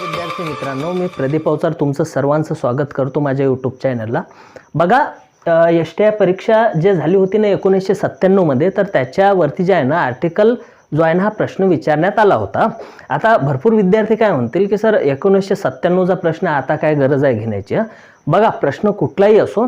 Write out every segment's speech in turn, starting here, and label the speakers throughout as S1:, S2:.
S1: विद्यार्थी मित्रांनो मी प्रदीप अवचार तुमचं सर्वांचं स्वागत करतो माझ्या यूट्यूब चॅनलला बघा एस टी आय परीक्षा जे झाली होती ना एकोणीसशे सत्त्याण्णवमध्ये तर त्याच्यावरती जे आहे ना आर्टिकल जो आहे ना हा प्रश्न विचारण्यात आला होता. आता भरपूर विद्यार्थी काय म्हणतील की सर एकोणीसशे सत्त्याण्णवचा प्रश्न आता काय गरज आहे घेण्याची बघा प्रश्न कुठलाही असो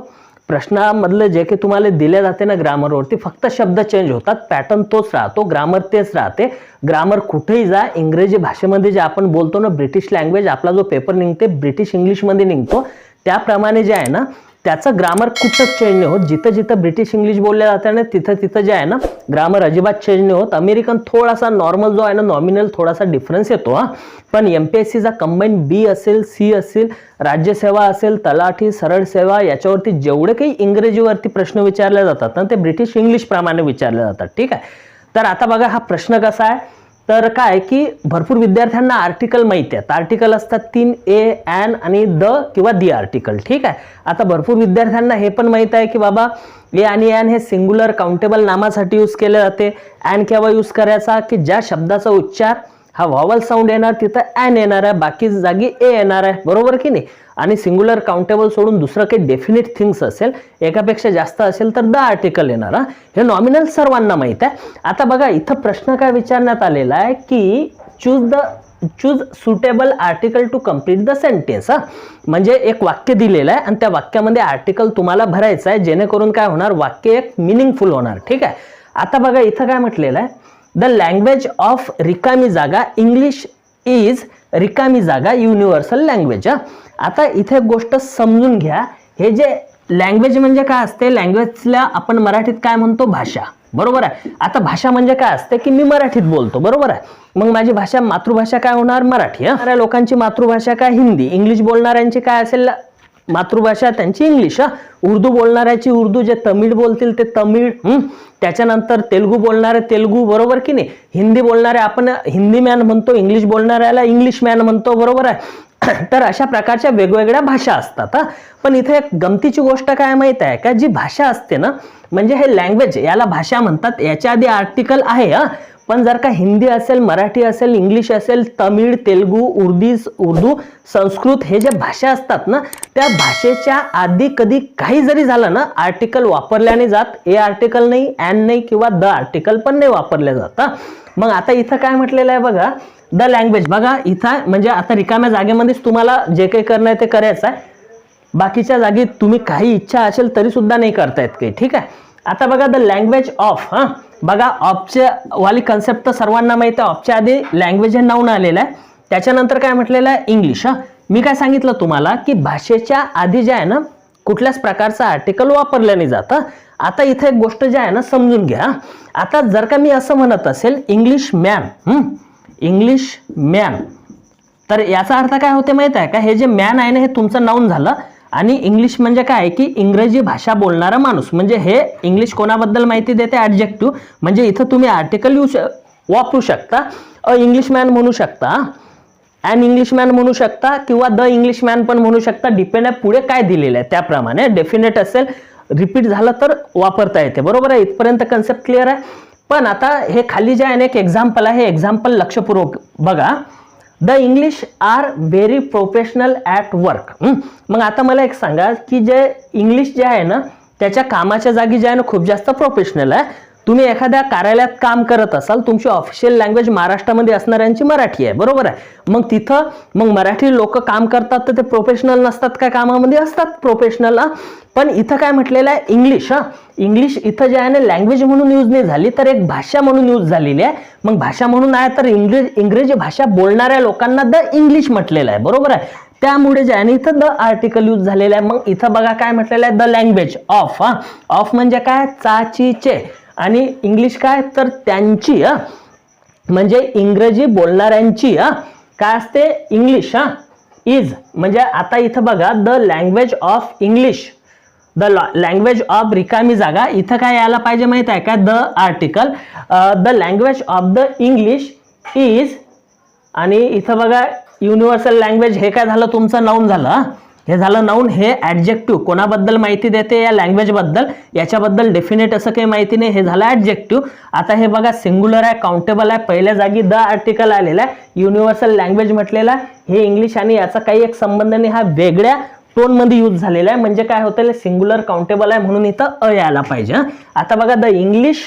S1: प्रश्नामधलं जे काही तुम्हाला दिले जाते ना ग्रामरवरती फक्त शब्द चेंज होतात. पॅटर्न तोच राहतो. ग्रामर तेच राहते. ग्रामर कुठेही जा. इंग्रजी भाषेमध्ये जे आपण बोलतो ना ब्रिटिश लँग्वेज आपला जो पेपर निघते ब्रिटिश इंग्लिशमध्ये निघतो. त्याप्रमाणे जे आहे ना त्याचं ग्रामर कुठंच चेंज नाही होत. जिथं जिथं ब्रिटिश इंग्लिश बोलल्या जाते ना तिथं तिथं जे आहे ना ग्रामर अजिबात चेंज नाही होत. अमेरिकन थोडासा नॉर्मल जो आहे ना नॉमिनल थोडासा डिफरन्स येतो हा. पण एम पी एस सीचा कंबाईन बी असेल सी असेल राज्यसेवा असेल तलाठी सरळ सेवा याच्यावरती जेवढे काही इंग्रजीवरती प्रश्न विचारले जातात ना ते ब्रिटिश इंग्लिश प्रमाणे विचारले जातात. ठीक आहे? तर आता बघा हा प्रश्न कसा आहे? तर काय की भरपूर विद्यार्थ्यांना आर्टिकल माहिती आहेत. आर्टिकल असतात तीन ए ॲन आणि द किंवा दी आर्टिकल ठीक आहे? आता भरपूर विद्यार्थ्यांना हे पण माहीत आहे की बाबा ए आणि ॲन हे सिंग्युलर काउंटेबल नामासाठी यूज केले जाते. ॲन केव्हा यूज करायचा? की ज्या शब्दाचा उच्चार हा व्हॉवल साऊंड येणार तिथं ॲन येणार आहे बाकी जागी ए येणार आहे. बरोबर की नाही? आणि सिंग्युलर काउंटेबल सोडून दुसरं काही डेफिनेट थिंग्स असेल एकापेक्षा जास्त असेल तर द आर्टिकल येणार हे. नॉमिनल सर्वांना माहीत आहे. आता बघा इथं प्रश्न काय विचारण्यात आलेला आहे की choose the choose suitable article to complete the sentence हा. म्हणजे एक वाक्य दिलेलं आहे आणि त्या वाक्यामध्ये आर्टिकल तुम्हाला भरायचं आहे जेणेकरून काय होणार? वाक्य एक मिनिंगफुल होणार ठीक आहे? आता बघा इथं काय म्हटलेलं आहे? द लँग्वेज ऑफ रिकामी जागा इंग्लिश इज रिकामी जागा युनिव्हर्सल लँग्वेज आता इथे एक गोष्ट समजून घ्या. हे जे लँग्वेज म्हणजे काय असते? लँग्वेजला आपण मराठीत काय म्हणतो? भाषा. बरोबर आहे? आता भाषा म्हणजे काय असते की मी मराठीत बोलतो. बरोबर आहे? मग माझी भाषा मातृभाषा काय होणार? मराठी. लोकांची मातृभाषा काय? हिंदी. इंग्लिश बोलणाऱ्यांची काय असेल? मातृभाषा त्यांची इंग्लिश हा. उर्दू बोलणाऱ्याची उर्दू जे तमिळ बोलतील ते तमिळ त्याच्यानंतर तेलगू बोलणारे तेलगू बरोबर की नाही? हिंदी बोलणारे आपण हिंदी मॅन म्हणतो इंग्लिश बोलणाऱ्याला इंग्लिश मॅन म्हणतो बरोबर आहे. तर अशा प्रकारच्या वेगवेगळ्या भाषा असतात हा. पण इथे एक गमतीची गोष्ट काय माहीत आहे का? जी भाषा असते ना म्हणजे हे लँग्वेज याला भाषा म्हणतात याच्या आधी आर्टिकल आहे हा. पण जर का हिंदी असेल मराठी असेल इंग्लिश असेल तमिळ तेलगू उर्दी उर्दू संस्कृत हे जे भाषा असतात ना त्या भाषेच्या आधी कधी काही जरी झालं ना आर्टिकल वापरल्याने जात ए आर्टिकल नाही ॲन नाही किंवा द आर्टिकल पण नाही वापरल्या जात मग आता इथं काय म्हटलेलं आहे बघा द लँग्वेज. बघा इथं म्हणजे आता रिकाम्या जागेमध्येच तुम्हाला जे काही करणं आहे ते करायचं आहे. बाकीच्या जागी तुम्ही काही इच्छा असेल तरी सुद्धा नाही करतायत काही ठीक आहे? आता बघा द लँग्वेज ऑफ हां? बघा ऑफच्या वाली कन्सेप्ट तर सर्वांना माहिती आहे. ऑफच्या आधी लँग्वेज हे नाऊन आलेलं आहे. त्याच्यानंतर काय म्हटलेलं आहे? इंग्लिश हां? मी काय सांगितलं तुम्हाला की भाषेच्या आधी जे आहे ना कुठल्याच प्रकारचं आर्टिकल वापरलं नाही जातं आता इथे एक गोष्ट जी आहे ना समजून घ्या आता जर का मी असं म्हणत असेल इंग्लिश मॅन इंग्लिश मॅन तर याचा अर्थ काय होते माहीत आहे का? हे जे मॅन आहे ना हे तुमचं नाऊन झालं. आणि इंग्लिश म्हणजे काय? आहे की इंग्रजी भाषा बोलणारा माणूस. म्हणजे हे इंग्लिश कोणाबद्दल माहिती देते? ॲडजेक्टिव्ह म्हणजे इथं तुम्ही आर्टिकल यूज वापरू शकता. अ इंग्लिश मॅन म्हणू शकता. अँड इंग्लिशमॅन म्हणू शकता किंवा द इंग्लिशमॅन पण म्हणू शकता. डिपेंड आहे पुढे काय दिलेलं आहे त्याप्रमाणे. डेफिनेट असेल रिपीट झालं तर वापरता येते. बरोबर आहे? इथपर्यंत कन्सेप्ट क्लिअर आहे. पण आता हे खाली जे आहे ना एक एक्झाम्पल आहे. हे एक्झाम्पल लक्षपूर्वक बघा. The English are very professional at work मग आता मला एक सांगा की जे इंग्लिश जे आहे ना त्याच्या कामाच्या जागी जे आहे ना खूप जास्त प्रोफेशनल आहे. तुम्ही एखाद्या कार्यालयात काम करत असाल तुमची ऑफिशियल लँग्वेज महाराष्ट्रामध्ये असणाऱ्यांची मराठी आहे बरोबर आहे? मग तिथं मग मराठी लोक काम करतात तर ते प्रोफेशनल नसतात काय कामामध्ये असतात? प्रोफेशनल पण इथं काय म्हटलेलं आहे? इंग्लिश हां? इंग्लिश इथं जे आहे ना लँग्वेज म्हणून यूज नाही झाली तर एक भाषा म्हणून यूज झालेली आहे. मग भाषा म्हणून आहे तर इंग्रज इंग्रजी भाषा बोलणाऱ्या लोकांना द इंग्लिश म्हटलेलं आहे बरोबर आहे? त्यामुळे जे आहे ना इथं द आर्टिकल यूज झालेलं आहे. मग इथं बघा काय म्हटलेलं आहे? द लँग्वेज ऑफ हा? ऑफ म्हणजे काय? चाचीचे आणि इंग्लिश काय? तर त्यांची हा. म्हणजे इंग्रजी बोलणाऱ्यांची हा. काय असते? इंग्लिश हा. इज म्हणजे आता इथं बघा the language of English the language of रिकामी जागा. इथं काय यायला पाहिजे माहीत आहे का? The article the language of the English is आणि इथं बघा युनिव्हर्सल लँग्वेज हे काय झालं? तुमचं नाऊन झालं हे झालं नाऊन हे ॲडजेक्टिव्ह कोणाबद्दल माहिती देते या लँग्वेजबद्दल याच्याबद्दल डेफिनेट असं काही माहिती नाही. हे झालं ॲडजेक्टिव्ह आता हे बघा सिंग्युलर आहे काउंटेबल आहे. पहिल्या जागी द आर्टिकल आलेला आहे. युनिव्हर्सल लँग्वेज म्हटलेला आहे. हे इंग्लिश आणि याचा काही एक संबंध नाही. हा वेगळ्या टोनमध्ये यूज झालेला आहे. म्हणजे काय होतं सिंग्युलर काउंटेबल आहे म्हणून इथं अ यायला पाहिजे. आता बघा the English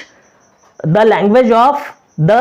S1: the language of the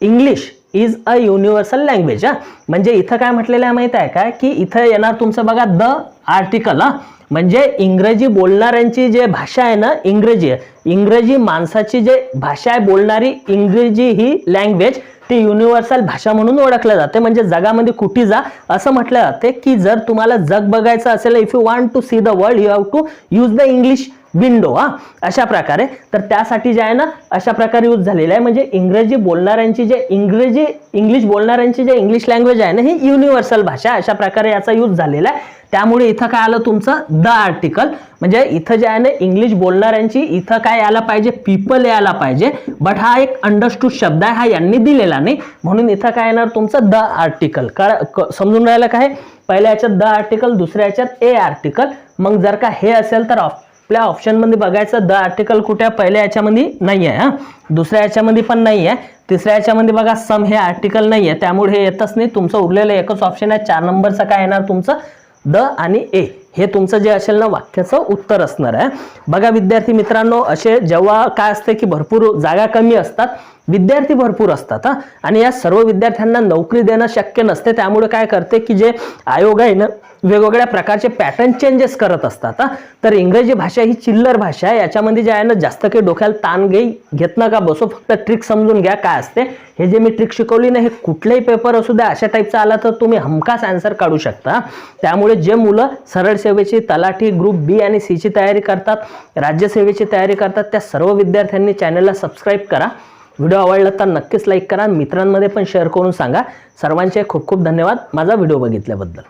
S1: English is a universal language हा. म्हणजे इथं काय म्हटलेलं आहे माहीत आहे का? की इथं येणार तुमचं बघा द आर्टिकल हा. म्हणजे इंग्रजी बोलणाऱ्यांची जे भाषा आहे ना इंग्रजी आहे इंग्रजी माणसाची जे भाषा आहे बोलणारी इंग्रजी ही लँग्वेज ती युनिव्हर्सल भाषा म्हणून ओळखल्या जाते. म्हणजे जगामध्ये कुठे जा असं म्हटलं जाते की जर तुम्हाला जग बघायचं असेल if you want to see the world you have to use the English window हा अशा प्रकारे. तर त्यासाठी जे आहे ना अशा प्रकारे यूज झालेलं आहे. म्हणजे इंग्रजी बोलणाऱ्यांची जे इंग्रजी इंग्लिश बोलणाऱ्यांची जे इंग्लिश लँग्वेज आहे ना ही युनिव्हर्सल भाषा अशा प्रकारे याचा यूज झालेला आहे. त्यामुळे इथं काय आलं तुमचं? द आर्टिकल म्हणजे इथं जे आहे ना इंग्लिश बोलणाऱ्यांची इथं काय यायला पाहिजे? पीपल यायला पाहिजे. बट हा एक अंडरस्टूड शब्द आहे. हा यांनी दिलेला नाही. म्हणून इथं काय येणार तुमचं? द आर्टिकल का समजून राहिलं काय पहिल्या याच्यात द आर्टिकल दुसऱ्या याच्यात ए आर्टिकल मग जर का हे असेल तर ऑफ आपल्या ऑप्शनमध्ये बघायचं द आर्टिकल कुठे पहिल्या याच्यामध्ये नाही आहे हा? दुसऱ्या याच्यामध्ये पण नाही आहे तिसऱ्या याच्यामध्ये बघा सम हे आर्टिकल नाही आहे त्यामुळे हे येतच नाही. तुमचं उरलेलं एकच ऑप्शन आहे. चार नंबरचं काय येणार तुमचं? द आणि ए. हे तुमचं जे असेल ना वाक्याचं उत्तर असणार आहे. बघा विद्यार्थी मित्रांनो असे जेव्हा काय असते की भरपूर जागा कमी असतात विद्यार्थी भरपूर असतात आणि या सर्व विद्यार्थ्यांना नोकरी देणं शक्य नसते. त्यामुळे काय करते की जे आयोग आहे ना वेगवेगळ्या प्रकारचे पॅटर्न चेंजेस करत असतात तर इंग्रजी भाषा ही चिल्लर भाषा आहे. याच्यामध्ये जे आहे ना जास्त काही डोक्याला ताण घेई घेत नका बसो. फक्त ट्रिक समजून घ्या काय असते. हे जे मी ट्रिक शिकवली ना हे कुठलेही पेपर असू द्या अशा टाईपचा आला तर तुम्ही हमखास आन्सर काढू शकता. त्यामुळे जे मुलं सरळ सेवेची तलाठी ग्रुप बी आणि सीची तयारी करतात राज्यसेवेची तयारी करतात त्या सर्व विद्यार्थ्यांनी चॅनलला सबस्क्राईब करा. व्हिडिओ आवडला तर नक्कीच लाईक करा. मित्रांमध्ये पण शेअर करून सांगा. सर्वांचे खूप खूप धन्यवाद. माझा व्हिडिओ बघितल्याबद्दल.